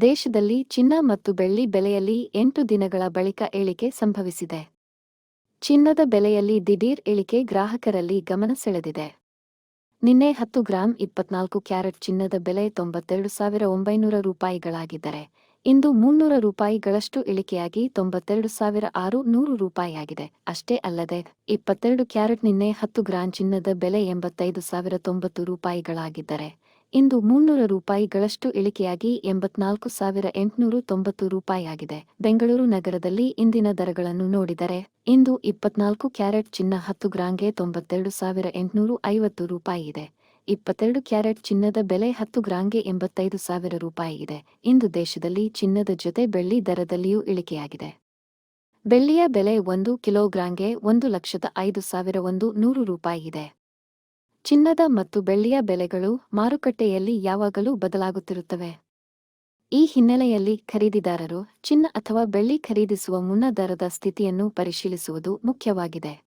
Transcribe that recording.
ದೇಶದಲ್ಲಿ ಚಿನ್ನ ಮತ್ತು ಬೆಳ್ಳಿ ಬೆಲೆಯಲ್ಲಿ ಎಂಟು ದಿನಗಳ ಬಳಿಕ ಇಳಿಕೆ ಸಂಭವಿಸಿದೆ. ಚಿನ್ನದ ಬೆಲೆಯಲ್ಲಿ ದಿಢೀರ್ ಇಳಿಕೆ ಗ್ರಾಹಕರಲ್ಲಿ ಗಮನ ಸೆಳೆದಿದೆ. ನಿನ್ನೆ ಹತ್ತು ಗ್ರಾಂ ಇಪ್ಪತ್ನಾಲ್ಕು ಕ್ಯಾರೆಟ್ ಚಿನ್ನದ ಬೆಲೆ ತೊಂಬತ್ತೆರಡು ಸಾವಿರ ಒಂಬೈನೂರ ರೂಪಾಯಿಗಳಾಗಿದ್ದರೆ, ಇಂದು ಮುನ್ನೂರ ರೂಪಾಯಿಗಳಷ್ಟು ಇಳಿಕೆಯಾಗಿ ತೊಂಬತ್ತೆರಡು ಸಾವಿರ ಆರು ನೂರು ರೂಪಾಯಿಯಾಗಿದೆ. ಅಷ್ಟೇ ಅಲ್ಲದೆ, ಇಪ್ಪತ್ತೆರಡು ಕ್ಯಾರೆಟ್ ನಿನ್ನೆ ಹತ್ತು ಗ್ರಾಂ ಚಿನ್ನದ ಬೆಲೆ ಎಂಬತ್ತೈದು ಸಾವಿರ ತೊಂಬತ್ತು ರೂಪಾಯಿಗಳಾಗಿದ್ದರೆ ಇಂದು ಮುನ್ನೂರ ರೂಪಾಯಿಗಳಷ್ಟು ಇಳಿಕೆಯಾಗಿ ಎಂಬತ್ನಾಲ್ಕು ಸಾವಿರ ಎಂಟುನೂರು ತೊಂಬತ್ತು ರೂಪಾಯಿಯಾಗಿದೆ. ಬೆಂಗಳೂರು ನಗರದಲ್ಲಿ ಇಂದಿನ ದರಗಳನ್ನು ನೋಡಿದರೆ, ಇಂದು ಇಪ್ಪತ್ನಾಲ್ಕು ಕ್ಯಾರೆಟ್ ಚಿನ್ನ ಹತ್ತು ಗ್ರಾಂಗೆ ತೊಂಬತ್ತೆರಡು ಸಾವಿರ ಎಂಟುನೂರು ಐವತ್ತು ರೂಪಾಯಿ ಇದೆ ಇಪ್ಪತ್ತೆರಡು ಕ್ಯಾರೆಟ್ ಚಿನ್ನದ ಬೆಲೆ ಹತ್ತು ಗ್ರಾಂಗೆ ಎಂಬತ್ತೈದು ಸಾವಿರ ರೂಪಾಯಿ ಇದೆ ಇಂದು ದೇಶದಲ್ಲಿ ಚಿನ್ನದ ಜೊತೆ ಬೆಳ್ಳಿ ದರದಲ್ಲಿಯೂ ಇಳಿಕೆಯಾಗಿದೆ. ಬೆಳ್ಳಿಯ ಬೆಲೆ ಒಂದು ಕಿಲೋಗ್ರಾಂಗೆ ಒಂದು ಲಕ್ಷದ ಐದು ಸಾವಿರ ಒಂದು ನೂರು ರೂಪಾಯಿ ಇದೆ ಚಿನ್ನದ ಮತ್ತು ಬೆಳ್ಳಿಯ ಬೆಲೆಗಳು ಮಾರುಕಟ್ಟೆಯಲ್ಲಿ ಯಾವಾಗಲೂ ಬದಲಾಗುತ್ತಿರುತ್ತವೆ. ಈ ಹಿನ್ನೆಲೆಯಲ್ಲಿ ಖರೀದಿದಾರರು ಚಿನ್ನ ಅಥವಾ ಬೆಳ್ಳಿ ಖರೀದಿಸುವ ಮುನ್ನ ದರದ ಸ್ಥಿತಿಯನ್ನು ಪರಿಶೀಲಿಸುವುದು ಮುಖ್ಯವಾಗಿದೆ.